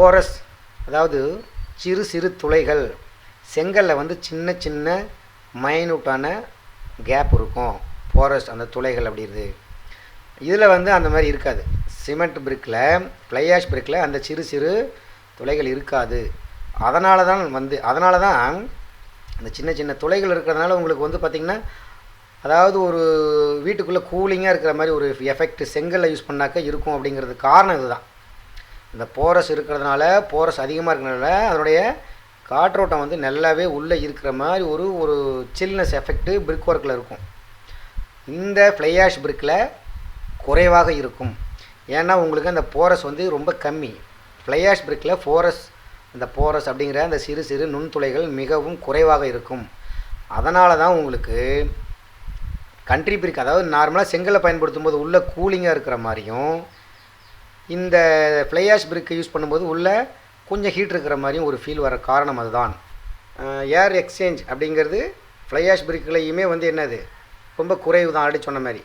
Porous அதாவது சிறு சிறு துளைகள் செங்கல்ல வந்து சின்ன சின்ன மைனூட்டான கேப் இருக்கும். போரஸ் அந்த துளைகள் அப்படி இதில் வந்து அந்த மாதிரி இருக்காது. சிமெண்ட் பிரிக்கில் ப்ளையாஷ் பிரிக்கில் அந்த சிறு சிறு துளைகள் இருக்காது. அதனால தான் வந்து அதனால தான் அந்த சின்ன சின்ன துளைகள் இருக்கிறதுனால உங்களுக்கு வந்து பார்த்திங்கன்னா அதாவது ஒரு வீட்டுக்குள்ளே கூலிங்காக இருக்கிற மாதிரி ஒரு எஃபெக்ட் செங்கல்ல யூஸ் பண்ணாக்க இருக்கும் அப்படிங்கிறது காரணம் இதுதான். இந்த போரஸ் இருக்கிறதுனால போரஸ் அதிகமாக இருக்கிறதுனால அதனுடைய காற்றோட்டம் வந்து நல்லாவே உள்ளே இருக்கிற மாதிரி ஒரு ஒரு சில்னஸ் எஃபெக்ட்டு பிரிக் ஒர்க்கில் இருக்கும். இந்த ஃப்ளையாஷ் பிரிக்கில் குறைவாக இருக்கும். ஏன்னா உங்களுக்கு அந்த போரஸ் வந்து ரொம்ப கம்மி. ஃப்ளையாஷ் பிரிக்கில் ஃபோரஸ் அந்த போரஸ் அப்படிங்கிற அந்த சிறு சிறு நுண்துளைகள் மிகவும் குறைவாக இருக்கும். அதனால தான் உங்களுக்கு கண்ட்ரி பிரிக் அதாவது நார்மலாக செங்கலை பயன்படுத்தும் போது உள்ளே கூலிங்காக இருக்கிற மாதிரியும் இந்த ஃப்ளையாஷ் பிரிக்கை யூஸ் பண்ணும்போது உள்ளே கொஞ்சம் ஹீட் இருக்கிற மாதிரியும் ஒரு ஃபீல் வர காரணம் அதுதான். ஏர் எக்ஸ்சேஞ்ச் அப்படிங்கிறது ஃப்ளையாஷ் பிரிக்குலையுமே வந்து என்னது? ரொம்ப குறைவு தான் ஆல்ரெடி சொன்ன மாதிரி.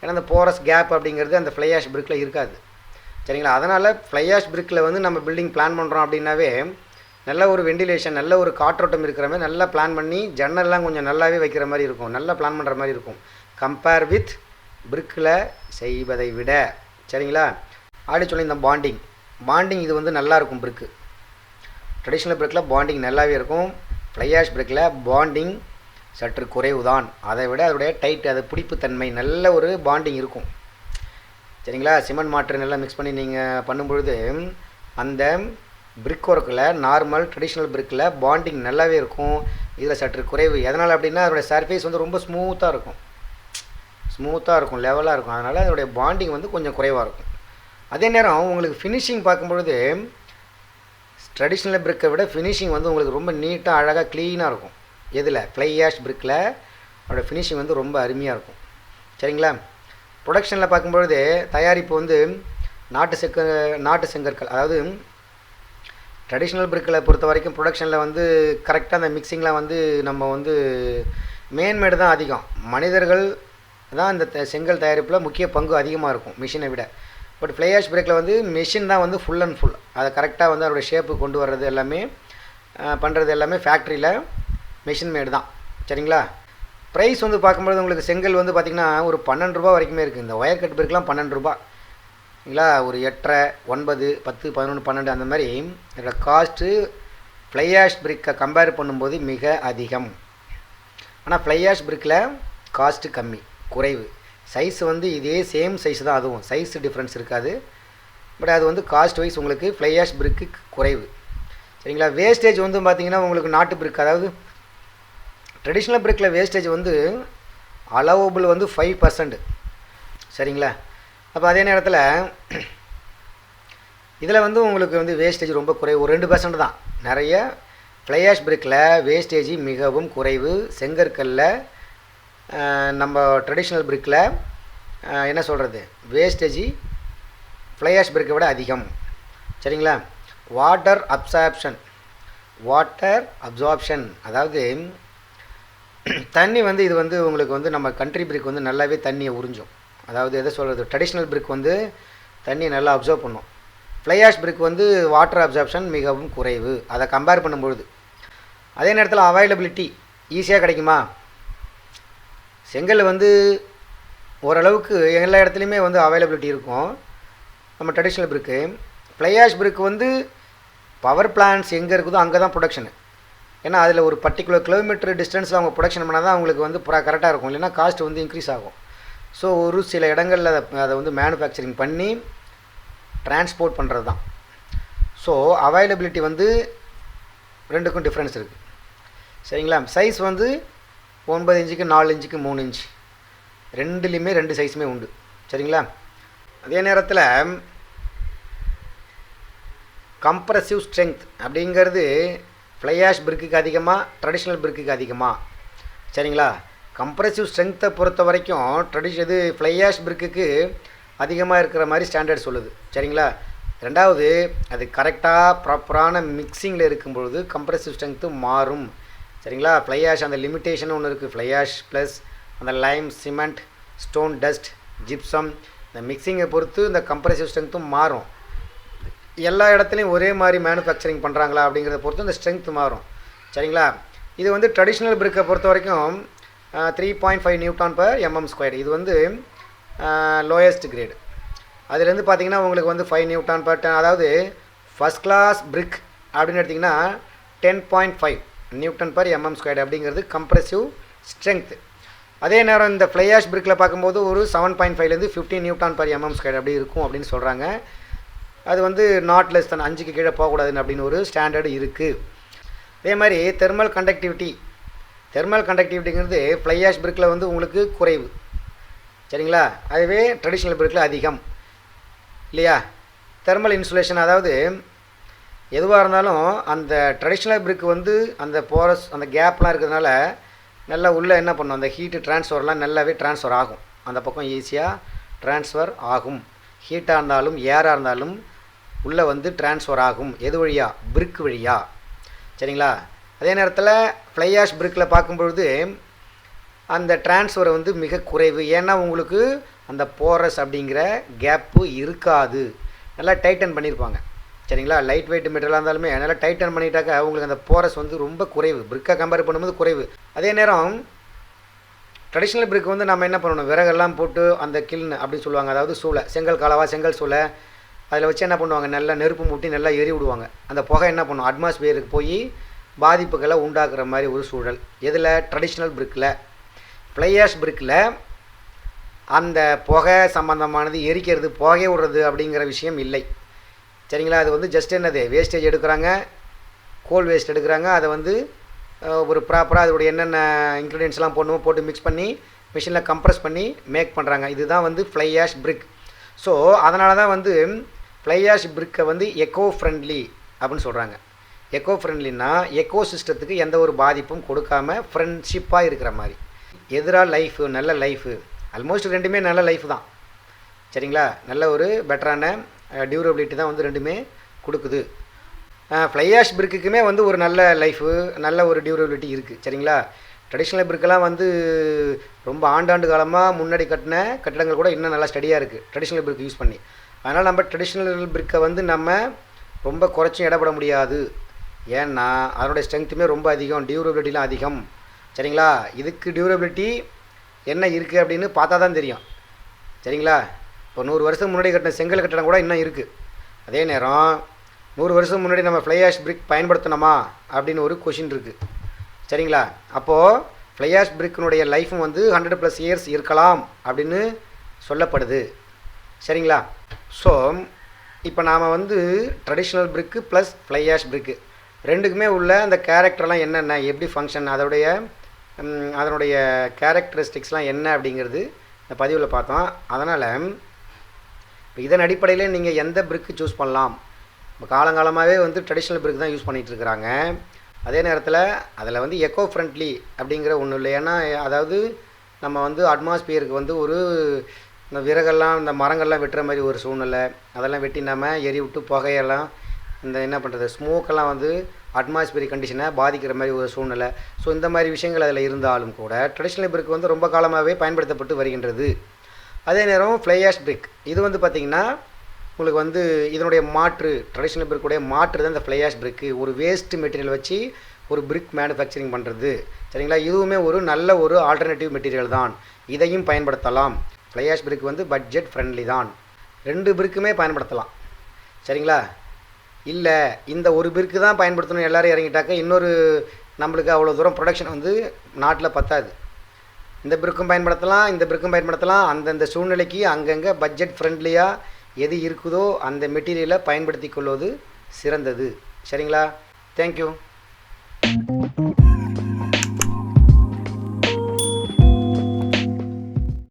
ஏன்னா அந்த போரஸ் கேப் அப்படிங்கிறது அந்த ஃப்ளையாஷ் பிரிக்கில் இருக்காது. சரிங்களா? அதனால் ஃப்ளையாஷ் பிரிக்கில் வந்து நம்ம பில்டிங் பிளான் பண்ணுறோம் அப்படின்னாவே நல்ல ஒரு வெண்டிலேஷன் நல்ல ஒரு காற்றோட்டம் இருக்கிற மாதிரி நல்லா பிளான் பண்ணி ஜன்னல்லாம் கொஞ்சம் நல்லாவே வைக்கிற மாதிரி இருக்கும். நல்லா பிளான் பண்ணுற மாதிரி இருக்கும். கம்பேர் வித் பிரிக்கில் செய்வதை விட. சரிங்களா? ஆடி சொல்லி இந்த பாண்டிங் பாண்டிங் இது வந்து நல்லாயிருக்கும் பிரிக்கு ட்ரெடிஷ்னல் பிரிக்கில் பாண்டிங் நல்லாவே இருக்கும். ஃப்ளையாஷ் பிரிக்கில் பாண்டிங் சற்று குறைவு தான். அதை விட அதோடைய டைட் அது பிடிப்புத்தன்மை நல்ல ஒரு பாண்டிங் இருக்கும். சரிங்களா? சிமெண்ட் மாற்று நல்லா மிக்ஸ் பண்ணி நீங்கள் பண்ணும்பொழுது அந்த பிரிக் ஒர்க்கில் நார்மல் ட்ரெடிஷ்னல் பிரிக்கில் பாண்டிங் நல்லாவே இருக்கும். இதில் சற்று குறைவு. எதனால் அப்படின்னா அதோடய சர்ஃபேஸ் வந்து ரொம்ப ஸ்மூத்தாக இருக்கும். ஸ்மூத்தாக இருக்கும் லெவலாக இருக்கும். அதனால் அதோடைய பாண்டிங் வந்து கொஞ்சம் குறைவாக இருக்கும். அதே நேரம் உங்களுக்கு ஃபினிஷிங் பார்க்கும்பொழுது ட்ரெடிஷ்னல் பிரிக்கை விட ஃபினிஷிங் வந்து உங்களுக்கு ரொம்ப நீட்டாக அழகாக க்ளீனாக இருக்கும். எதில்? ஃப்ளை ஆஷ் பிரிக்கில் அதோட ஃபினிஷிங் வந்து ரொம்ப அருமையாக இருக்கும். சரிங்களா? ப்ரொடக்ஷனில் பார்க்கும்பொழுது தயாரிப்பு வந்து நாட்டு செக்க நாட்டு செங்கற்கள் அதாவது ட்ரெடிஷ்னல் பிரிக்கில் பொறுத்த வரைக்கும் ப்ரொடக்ஷனில் வந்து கரெக்டாக அந்த மிக்சிங்லாம் வந்து நம்ம வந்து மேன்மேடு தான் அதிகம். மனிதர்கள் தான் இந்த த- செங்கல் தயாரிப்பில் முக்கிய பங்கு அதிகமாக இருக்கும் மிஷினை விட. பட் ஃப்ளையாஷ் பிரேக்கில் வந்து மிஷின் தான் வந்து ஃபுல் அண்ட் ஃபுல் அதை கரெக்டாக வந்து அதோட ஷேப்பு கொண்டு வர்றது எல்லாமே பண்ணுறது எல்லாமே ஃபேக்ட்ரியில் மிஷின் மேடு தான். சரிங்களா? ப்ரைஸ் வந்து பார்க்கும்பொழுது உங்களுக்கு செங்கல் வந்து பார்த்திங்கன்னா ஒரு பன்னெண்டு ரூபா வரைக்குமே இருக்குது இந்த ஒயர் கட் பிரேக்லாம் பன்னெண்டு ரூபா சரிங்களா? ஒரு எட்டரை ஒன்பது பத்து பதினொன்று பன்னெண்டு அந்த மாதிரி இதோட காஸ்ட்டு ஃப்ளையாஷ் பிரிக்கை கம்பேர் பண்ணும்போது மிக அதிகம். ஆனால் ஃப்ளையாஷ் பிரிக்கில் காஸ்ட்டு கம்மி குறைவு. சைஸ் வந்து இதே சேம் சைஸ் தான் அதுவும். சைஸ் டிஃப்ரென்ஸ் இருக்காது. பட் அது வந்து காஸ்ட் வைஸ் உங்களுக்கு ஃப்ளையாஷ் பிரிக்கு குறைவு. சரிங்களா? வேஸ்டேஜ் வந்து பார்த்திங்கன்னா உங்களுக்கு நாட்டு பிரிக் அதாவது ட்ரெடிஷ்னல் பிரிக்கில் வேஸ்டேஜ் வந்து அலோவபிள் வந்து ஃபைவ் பர்சன்ட் சரிங்களா? அப்போ அதே நேரத்தில் இதில் வந்து உங்களுக்கு வந்து வேஸ்டேஜ் ரொம்ப குறைவு. ஒரு ரெண்டு பர்சன்ட் தான். நிறைய ஃப்ளையாஷ் பிரிக்கில் வேஸ்டேஜ் மிகவும் குறைவு. செங்கற்களில் நம்ம ட்ரெடிஷ்னல் பிரிக்கில் என்ன சொல்கிறது வேஸ்டேஜி ஃப்ளையாஷ் பிரிக்கை விட அதிகம். சரிங்களா? வாட்டர் அப்சார்ப்ஷன் வாட்டர் அப்சார்ப்ஷன் அதாவது தண்ணி வந்து இது வந்து உங்களுக்கு வந்து நம்ம கண்ட்ரி பிரிக் வந்து நல்லாவே தண்ணியை உறிஞ்சும். அதாவது எதை சொல்கிறது ட்ரெடிஷ்னல் பிரிக் வந்து தண்ணியை நல்லா அப்சர்வ் பண்ணும். ஃப்ளையாஷ் பிரிக் வந்து வாட்டர் அப்சார்ப்ஷன் மிகவும் குறைவு. அதை கம்பேர் பண்ணும்பொழுது. அதே நேரத்தில் அவைலபிலிட்டி ஈஸியாக கிடைக்குமா? செங்கல் வந்து ஓரளவுக்கு எல்லா இடத்துலையுமே வந்து அவைலபிலிட்டி இருக்கும். நம்ம ட்ரெடிஷ்னல் பிரிக்கு ஃப்ளையாஷ் பிரிக் வந்து பவர் பிளான்ஸ் எங்கே இருக்குதோ அங்கே தான் ப்ரொடக்ஷனு ஏன்னா அதில் ஒரு பர்டிகுலர் கிலோமீட்டர் டிஸ்டன்ஸில் அவங்க ப்ரொடக்ஷன் பண்ணால் தான் அவங்களுக்கு வந்து கரெக்டாக இருக்கும். இல்லைன்னா காஸ்ட் வந்து இன்க்ரீஸ் ஆகும். ஸோ ஒரு சில இடங்களில் அதை அதை வந்து மேனுஃபேக்சரிங் பண்ணி டிரான்ஸ்போர்ட் பண்ணுறது தான் ஸோ அவைலபிலிட்டி வந்து ரெண்டுக்கும் டிஃப்ரென்ஸ் இருக்குது சரிங்களா? சைஸ் வந்து ஒன்பது இன்ச்சுக்கு நாலு இன்ச்சுக்கு மூணு இன்ச் ரெண்டுலேயுமே ரெண்டு சைஸுமே உண்டு. சரிங்களா? அதே நேரத்தில் கம்ப்ரசிவ் ஸ்ட்ரென்த் அப்படிங்கிறது ஃப்ளையாஷ் பிரிக்குக்கு அதிகமாக ட்ரெடிஷ்னல் பிரிக்குக்கு அதிகமாக சரிங்களா? கம்ப்ரசிவ் ஸ்ட்ரென்த்தை பொறுத்த வரைக்கும் ட்ரெடிஷ் இது ஃப்ளையாஷ் பிரிக்குக்கு அதிகமாக இருக்கிற மாதிரி ஸ்டாண்டர்ட் சொல்லுது. சரிங்களா? ரெண்டாவது அது கரெக்டாக ப்ராப்பரான மிக்சிங்கில் இருக்கும் பொழுது கம்ப்ரசிவ் ஸ்ட்ரென்த்து மாறும். சரிங்களா? ஃப்ளையாஷ் அந்த லிமிட்டேஷன் ஒன்று இருக்குது ஃப்ளையாஷ் ப்ளஸ் அந்த lime cement stone dust gypsum இந்த மிக்சிங்கை பொறுத்து இந்த கம்ப்ரசிவ் ஸ்ட்ரென்த்தும் மாறும். எல்லா இடத்துலையும் ஒரே மாதிரி மேனுஃபேக்சரிங் பண்ணுறாங்களா அப்படிங்கிறத பொறுத்து இந்த ஸ்ட்ரென்த் மாறும். சரிங்களா? இது வந்து ட்ரெடிஷ்னல் பிரிக்கை பொறுத்த வரைக்கும் three point five newton per mm square இது வந்து லோயஸ்ட் கிரேடு அதுலேருந்து பார்த்தீங்கன்னா உங்களுக்கு வந்து ஃபைவ் நியூட்டான் பர் டென் அதாவது ஃபஸ்ட் கிளாஸ் பிரிக் அப்படின்னு எடுத்திங்கன்னா ten point five newton per mm square அப்படிங்கிறது கம்ப்ரெசிவ் ஸ்ட்ரென்த் அதே நேரம் இந்த ஃப்ளையாஷ் பிரிக்கில் பார்க்கும்போது ஒரு செவன் பாயிண்ட் ஃபைவ்லேருந்து fifteen newton per MM square அப்படி இருக்கும் அப்படின்னு சொல்கிறாங்க அது வந்து நாட் லெஸ் தன் அஞ்சுக்கு கீழே போகக்கூடாதுன்னு அப்படின்னு ஒரு ஸ்டாண்டர்டு இருக்குது அதே மாதிரி தெர்மல் கண்டக்டிவிட்டி தெர்மல் கண்டக்டிவிட்டிங்கிறது ஃப்ளையாஷ் பிரிக்கில் வந்து உங்களுக்கு குறைவு. சரிங்களா? அதுவே ட்ரெடிஷ்னல் பிரிக்கில் அதிகம். இல்லையா? தெர்மல் இன்சுலேஷன் அதாவது எதுவாக இருந்தாலும் அந்த ட்ரெடிஷ்னல் பிரிக் வந்து அந்த போரஸ் அந்த கேப்லாம் இருக்கிறதுனால நல்லா உள்ளே என்ன பண்ணும்? அந்த ஹீட்டு ட்ரான்ஸ்ஃபர்லாம் நல்லாவே ட்ரான்ஸ்ஃபர் ஆகும். அந்த பக்கம் ஈஸியாக ட்ரான்ஸ்ஃபர் ஆகும். ஹீட்டாக இருந்தாலும் ஏராக இருந்தாலும் உள்ளே வந்து ட்ரான்ஸ்ஃபர் ஆகும். எது வழியாக பிரிக் வழியாக சரிங்களா? அதே நேரத்தில் ஃப்ளை ஆஷ் பிரிக்கில் பார்க்கும்பொழுது அந்த ட்ரான்ஸ்ஃபர் வந்து மிக குறைவு. ஏன்னா உங்களுக்கு அந்த போரஸ் அப்படிங்கிற கேப்பு இருக்காது. நல்லா டைட்டன் பண்ணியிருப்பாங்க. சரிங்களா? லைட் வெயிட் மெட்டீரியலாக இருந்தாலுமே அதனால் டைட்டன் பண்ணிட்டாக்கா உங்களுக்கு அந்த போரஸ் வந்து ரொம்ப குறைவு. பிரிக்காக கம்பேர் பண்ணும்போது குறைவு. அதே நேரம் ட்ரெடிஷ்னல் பிரிக் வந்து நம்ம என்ன பண்ணணும்? விறகெல்லாம் போட்டு அந்த கில்னு அப்படின்னு சொல்லுவாங்க. அதாவது சூளை. செங்கல் காலவா செங்கல் சூளை. அதில் வச்சு என்ன பண்ணுவாங்க? நல்லா நெருப்பு மூட்டி நல்லா எரி விடுவாங்க. அந்த புகை என்ன பண்ணும்? அட்மாஸ்பியருக்கு போய் பாதிப்புகளை உண்டாக்குற மாதிரி ஒரு சூழல். எதில்? ட்ரெடிஷ்னல் பிரிக்கில் ஃப்ளையாஷ் பிரிக்கில் அந்த புகை சம்மந்தமானது எரிக்கிறது புகை விடுறது அப்படிங்கிற விஷயம் இல்லை. சரிங்களா? அது வந்து ஜஸ்ட் என்னது? வேஸ்டேஜ் எடுக்கிறாங்க. கோல் வேஸ்ட் எடுக்கிறாங்க. அதை வந்து ஒரு ப்ராப்பராக அதோடைய என்னென்ன இன்க்ரீடியன்ஸ்லாம் போடணுமோ போட்டு மிக்ஸ் பண்ணி மிஷினில் கம்ப்ரஸ் பண்ணி மேக் பண்ணுறாங்க இதுதான் வந்து ஃப்ளை ஆஷ் பிரிக் ஸோ அதனால தான் வந்து ஃப்ளை ஆஷ் பிரிக்கை வந்து எக்கோ ஃப்ரெண்ட்லி அப்படின்னு சொல்கிறாங்க எக்கோ ஃப்ரெண்ட்லின்னா எக்கோ சிஸ்டத்துக்கு எந்த ஒரு பாதிப்பும் கொடுக்காம ஃப்ரெண்ட்ஷிப்பாக இருக்கிற மாதிரி. எதிராக லைஃபு நல்ல லைஃபு ஆல்மோஸ்ட் ரெண்டுமே நல்ல லைஃப் தான். சரிங்களா? நல்ல ஒரு பெட்டரான டியூரபிலிட்டி தான் வந்து ரெண்டுமே கொடுக்குது. ஃப்ளை ஆஷ் பிரிக்குமே வந்து ஒரு நல்ல லைஃபு நல்ல ஒரு டியூரபிலிட்டி இருக்குது சரிங்களா? ட்ரெடிஷ்னல் பிரிக்கெல்லாம் வந்து ரொம்ப ஆண்டாண்டு காலமாக முன்னாடி கட்டின கட்டிடங்கள் கூட இன்னும் நல்லா ஸ்டடியாக இருக்குது ட்ரெடிஷ்னல் பிரிக் யூஸ் பண்ணி. அதனால் நம்ம ட்ரெடிஷ்னல் பிரிக்கை வந்து நம்ம ரொம்ப குறைச்சும் இடப்பட முடியாது. ஏன்னா அதனுடைய ஸ்ட்ரென்த்துமே ரொம்ப அதிகம் டியூரபிலிட்டிலாம் அதிகம் சரிங்களா? இதுக்கு டியூரபிலிட்டி என்ன இருக்குது அப்படின்னு பார்த்தா தான் தெரியும் சரிங்களா? இப்போ நூறு வருஷத்துக்கு முன்னாடி கட்டின செங்கல் கட்டடம் கூட இன்னும் இருக்குது அதே நேரம் நூறு வருஷம் முன்னாடி நம்ம ஃப்ளை ஆஷ் பிரிக் பயன்படுத்தணுமா அப்படின்னு ஒரு கொஷின் இருக்குது சரிங்களா? அப்போது ஃப்ளை ஆஷ் பிரிக்கினுடைய லைஃப்பும் வந்து ஹண்ட்ரட் ப்ளஸ் இயர்ஸ் இருக்கலாம் அப்படின்னு சொல்லப்படுது. சரிங்களா? ஸோ இப்போ நாம் வந்து traditional brick plus fly ash brick ரெண்டுக்குமே உள்ள அந்த கேரக்டர்லாம் என்னென்ன எப்படி ஃபங்க்ஷன் அதோடைய அதனுடைய கேரக்டரிஸ்டிக்ஸ்லாம் என்ன அப்படிங்கிறது இந்த பதிவில் பார்த்தோம். அதனால் இப்போ இதன் அடிப்படையில் நீங்கள் எந்த பிரிக்கு சூஸ் பண்ணலாம்? இப்போ காலங்காலமாகவே வந்து ட்ரெடிஷ்னல் பிரிக் தான் யூஸ் பண்ணிகிட்டு இருக்கிறாங்க. அதே நேரத்தில் அதில் வந்து எக்கோ ஃப்ரெண்ட்லி அப்படிங்கிற ஒன்றும் இல்லை. ஏன்னா அதாவது நம்ம வந்து அட்மாஸ்பியருக்கு வந்து ஒரு இந்த விறகெல்லாம் இந்த மரங்கள்லாம் வெட்டுற மாதிரி ஒரு சூழ்நிலை. அதெல்லாம் வெட்டி நம்ம எரி விட்டு புகையெல்லாம் இந்த என்ன பண்ணுறது ஸ்மோக்கெல்லாம் வந்து அட்மாஸ்பியர் கண்டிஷனை பாதிக்கிற மாதிரி ஒரு சூழ்நிலை. ஸோ இந்த மாதிரி விஷயங்கள் அதில் இருந்தாலும் கூட ட்ரெடிஷ்னல் பிரிக் வந்து ரொம்ப காலமாகவே பயன்படுத்தப்பட்டு வருகின்றது. அதே நேரம் ஃப்ளையாஷ் பிரிக் இது வந்து பார்த்திங்கன்னா உங்களுக்கு வந்து இதனுடைய மாற்று ட்ரெடிஷ்னல் பிரிக்குடைய மாற்று தான் இந்த ஃப்ளையாஷ் பிரிக்கு ஒரு வேஸ்ட் மெட்டீரியல் வச்சு ஒரு பிரிக் மேனுஃபேக்சரிங் பண்ணுறது சரிங்களா? இதுவுமே ஒரு நல்ல ஒரு ஆல்டர்னேட்டிவ் மெட்டீரியல் தான். இதையும் பயன்படுத்தலாம். ஃப்ளையாஷ் பிரிக் வந்து பட்ஜெட் ஃப்ரெண்ட்லி தான். ரெண்டு பிரிக்குமே பயன்படுத்தலாம். சரிங்களா? இல்லை இந்த ஒரு பிரிக்கு தான் பயன்படுத்தணும் எல்லோரும் இறங்கிட்டாக்க இன்னொரு நம்மளுக்கு அவ்வளோ தூரம் ப்ரொடக்ஷன் வந்து நாட்டில் பத்தாது. இந்த பிரிக்கும் பயன்படுத்தலாம் இந்த பிரிக்கும் பயன்படுத்தலாம். அந்தந்த சூழ்நிலைக்கு அங்கங்கே பட்ஜெட் ஃப்ரெண்ட்லியாக எது இருக்குதோ அந்த மெட்டீரியலை பயன்படுத்தி கொள்வது சிறந்தது. சரிங்களா? தேங்க்யூ